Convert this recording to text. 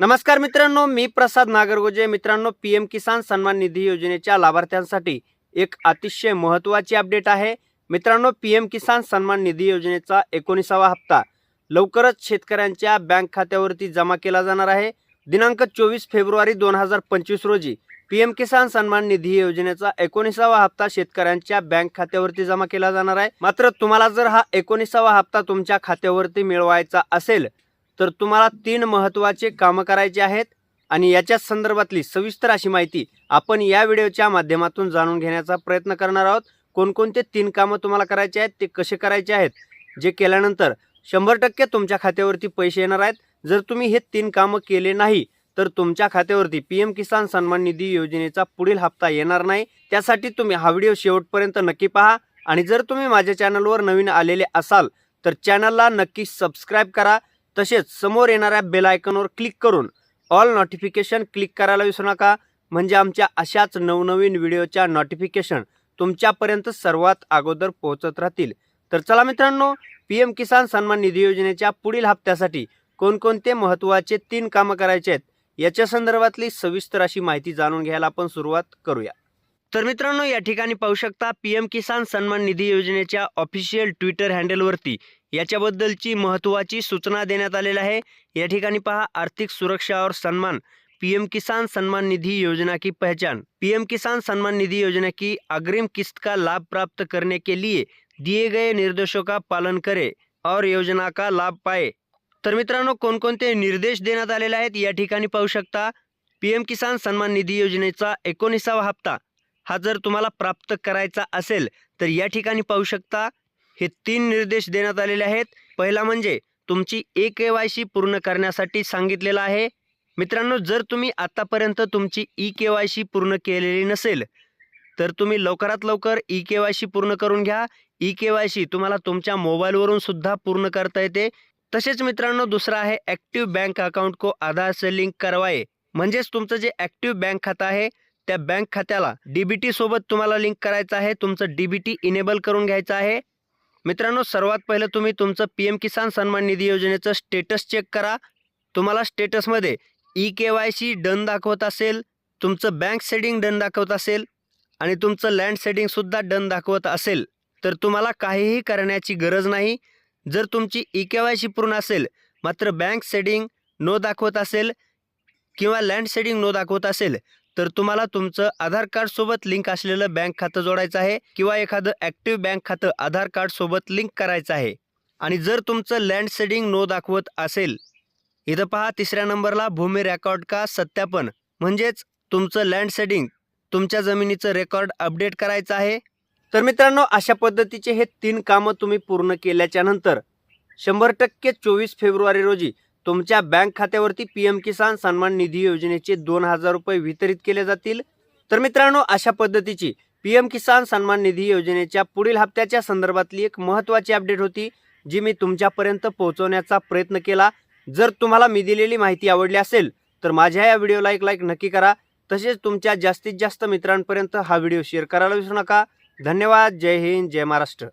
नमस्कार मित्रांनो मी प्रसाद नागरगोजे. मित्रांनो पी एम किसान सन्मान निधी योजनेच्या लाभार्थ्यांसाठी एक अतिशय महत्त्वाची अपडेट आहे. मित्रांनो पी एम किसान सन्मान निधी योजनेचा एकोणीसावा हप्ता लवकरच शेतकऱ्यांच्या बँक खात्यावरती जमा केला जाणार आहे. दिनांक चोवीस फेब्रुवारी दोन हजार पंचवीस रोजी पी एम किसान सन्मान निधी योजनेचा एकोणीसावा हप्ता शेतकऱ्यांच्या बँक खात्यावरती जमा केला जाणार आहे. मात्र तुम्हाला जर हा एकोणीसावा हप्ता तुमच्या खात्यावरती मिळवायचा असेल तर तुम्हाला तीन महत्त्वाचे कामं करायचे आहेत आणि याच्या संदर्भातली सविस्तर अशी माहिती आपण या व्हिडिओच्या माध्यमातून जाणून घेण्याचा प्रयत्न करणार आहोत. कोणकोणते तीन कामं तुम्हाला करायचे आहेत ते कसे करायचे आहेत जे केल्यानंतर शंभर टक्के तुमच्या खात्यावरती पैसे येणार आहेत. जर तुम्ही हे तीन कामं केले नाही तर तुमच्या खात्यावरती पी एम किसान सन्मान निधी योजनेचा पुढील हप्ता येणार नाही. त्यासाठी तुम्ही हा व्हिडिओ शेवटपर्यंत नक्की पहा आणि जर तुम्ही माझ्या चॅनलवर नवीन आलेले असाल तर चॅनलला नक्की सबस्क्राईब करा. तसेच समोर येणाऱ्या बेलायकनवर क्लिक करून ऑल नोटिफिकेशन क्लिक करायला विसरू नका. म्हणजे आमच्या अशाच नवनवीन व्हिडिओच्या नोटिफिकेशन तुमच्यापर्यंत सर्वात अगोदर पोहोचत राहतील. तर चला मित्रांनो पी एम किसान सन्मान निधी योजनेच्या पुढील हप्त्यासाठी कोणकोणते महत्त्वाचे तीन कामं करायचे आहेत याच्या संदर्भातली सविस्तर अशी माहिती जाणून घ्यायला आपण सुरुवात करूया. तर मित्रांनो या ठिकाणी पाहू शकता पी एम किसान सन्मान निधी योजनेच्या ऑफिशियल ट्विटर हँडलवरती याच्याबद्दलची महत्त्वाची सूचना देण्यात आलेली आहे. या ठिकाणी पहा आर्थिक सुरक्षा और सम्मान पीएम किसान सम्मान निधि योजना की पहचान. पीएम किसान सम्मान निधि योजना की अग्रिम किस्त का लाभ प्राप्त करने के लिए दिए गए निर्देशों का पालन करे और योजना का लाभ पाए। तर मित्रांनो कोणकोणते निर्देश देण्यात आलेले आहेत या ठिकाणी पाहू शकता. पी एम किसान सन्मान निधी योजनेचा एकोणीसावा हप्ता हा जर तुम्हाला प्राप्त करायचा असेल तर या ठिकाणी पाहू शकता. हे तीन निर्देश देण्यात आलेले आहेत. पहिला म्हणजे तुमची ए के वाय सी पूर्ण करण्यासाठी सांगितलेलं आहे. मित्रांनो जर तुम्ही आत्तापर्यंत तुमची ई के वाय सी पूर्ण केलेली नसेल तर तुम्ही लवकरात लवकर ई के वाय सी पूर्ण करून घ्या. ई के वाय सी तुम्हाला तुमच्या मोबाईलवरून सुद्धा पूर्ण करता येते. तसेच मित्रांनो दुसरं आहे ॲक्टिव्ह बँक अकाउंट को आधार से लिंक करवाये. म्हणजेच तुमचं जे ॲक्टिव्ह बँक खातं आहे त्या बँक खात्याला डी बी टी सोबत तुम्हाला लिंक करायचं आहे. तुमचं डी बी टी इनेबल करून घ्यायचं आहे. मित्रांनो सर्वात पहिलं तुम्ही तुमचं पी एम किसान सन्मान निधी योजनेचं स्टेटस चेक करा. तुम्हाला स्टेटसमध्ये E K Y C done दाखवत असेल तुमचं बँक सेटिंग डन दाखवत असेल आणि तुमचं लँड सेटिंगसुद्धा डन दाखवत असेल तर तुम्हाला काहीही करण्याची गरज नाही. जर तुमची ई के वाय सी पूर्ण असेल मात्र बँक सेटिंग नो दाखवत असेल किंवा लँड सेटिंग नो दाखवत असेल तर तुम्हाला तुमचं आधार कार्ड सोबत लिंक असलेलं बँक खातं जोडायचं आहे किंवा एखादं ॲक्टिव्ह बँक खातं आधार कार्ड सोबत लिंक करायचं आहे. आणि जर तुमचं लँड सेडिंग नो दाखवत असेल इथं पहा तिसऱ्या नंबरला भूमी रेकॉर्ड का सत्यापन. म्हणजेच तुमचं लँड सेडिंग तुमच्या जमिनीचं रेकॉर्ड अपडेट करायचं आहे. तर मित्रांनो अशा पद्धतीचे हे तीन कामं तुम्ही पूर्ण केल्याच्यानंतर शंभर टक्के चोवीस फेब्रुवारी रोजी तुमच्या बँक खात्यावरती पी एम किसान सन्मान निधी योजनेचे दोन हजार रुपये वितरित केले जातील. तर मित्रांनो अशा पद्धतीची पी एम किसान सन्मान निधी योजनेच्या पुढील हप्त्याच्या संदर्भातली एक महत्त्वाची अपडेट होती जी मी तुमच्यापर्यंत पोहोचवण्याचा प्रयत्न केला. जर तुम्हाला मी दिलेली माहिती आवडली असेल तर माझ्या या व्हिडिओला एक लाईक नक्की करा. तसेच तुमच्या जास्तीत जास्त मित्रांपर्यंत हा व्हिडिओ शेअर करायला विसरू नका. धन्यवाद. जय हिंद. जय महाराष्ट्र.